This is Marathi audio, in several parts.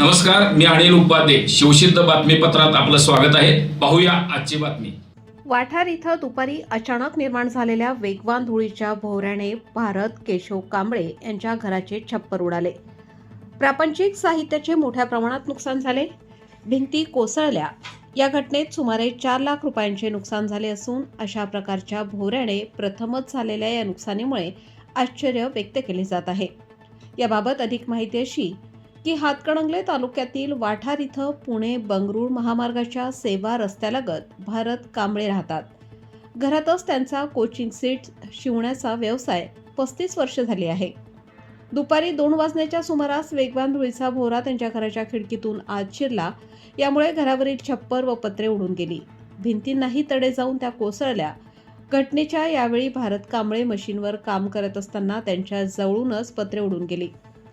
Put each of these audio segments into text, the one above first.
नमस्कार मी अनिल उपाध्ये. शिवसिद्ध बातमीपत्रात आपलं स्वागत आहे. पाहूया आजची बातमी. वाठार इथं दुपारी अचानक निर्माण झालेल्या वेगवान धुळीच्या भोवऱ्याने भारत केशव कांबळे यांच्या घराचे छप्पर उडाले. प्रापंचिक साहित्याचे मोठ्या प्रमाणात नुकसान झाले. भिंती कोसळल्या. या घटनेत सुमारे चार लाख रुपयांचे नुकसान झाले असून अशा प्रकारच्या भोवऱ्याने प्रथमच झालेल्या या नुकसानीमुळे आश्चर्य व्यक्त केले जात आहे. याबाबत अधिक माहिती अशी की हातकणंगले तालुक्यातील वाठार इथं पुणे बंगळूर महामार्गाच्या सेवा रस्त्यालगत भारत कांबळे राहतात. घरातच त्यांचा कोचिंग सीट शिवण्याचा व्यवसाय पस्तीस वर्ष झाली आहे. दुपारी दोन वाजण्याच्या सुमारास वेगवान धुळीचा भोरा त्यांच्या घराच्या खिडकीतून आत शिरला. यामुळे घरावरील छप्पर व पत्रे उडून गेली. भिंतींनाही तडे जाऊन त्या कोसळल्या. घटनेच्या यावेळी भारत कांबळे मशीनवर काम करत असताना त्यांच्या जवळूनच पत्रे उडून गेली.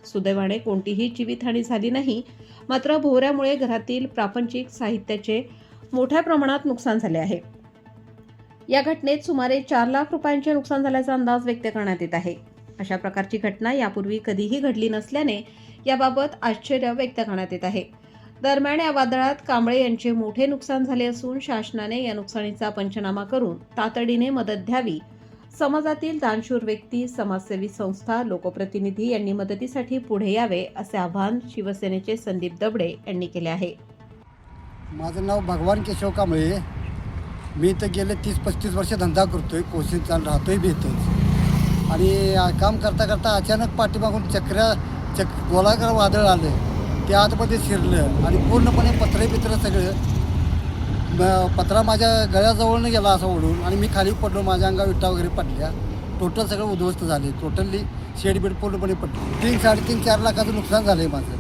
सुदैवाने कोणतीही जीवितहानी झाली नाही. मात्र भोवऱ्यामुळे घरातील प्रापंचिक साहित्याचे मोठ्या प्रमाणात नुकसान झाले आहे. या घटनेत सुमारे चार लाख रुपयांचे नुकसान झाल्याचा अंदाज व्यक्त करण्यात येत आहे. अशा प्रकारची घटना यापूर्वी कधीही घडली नसल्याने याबाबत आश्चर्य व्यक्त करण्यात येत आहे. दरम्यान या वादळात कांबळे यांचे मोठे नुकसान झाले असून शासनाने या नुकसानीचा पंचनामा करून तातडीने मदत द्यावी समाजातील दानशूर व्यक्ती समाजसेवी संस्था लोकप्रतिनिधी यांनी मदतीसाठी पुढे यावे असे आवाहन शिवसेनेचे संदीप दबडे यांनी केले आहे. माझं नाव भगवान केशव कांबळे मी इथं गेले तीस पस्तीस वर्ष धंदा करतोय कोशिश राहतोय भेटतोय आणि काम करता करता अचानक पाठीमागून चक्र चक गोलाकार वादळ आलं. ते आतमध्ये शिरलं आणि पूर्णपणे पत्रे बित्र सगळं पत्रा माझ्या गळ्याजवळनं गेला असा ओढून आणि मी खाली पडलो माझ्या अंगा विटा वगैरे पडल्या. टोटल सगळं उद्ध्वस्त झाले. टोटली शेड बीड पूर्णपणे पडली. तीन साडेतीन चार लाखाचं नुकसान झालं आहे माझं.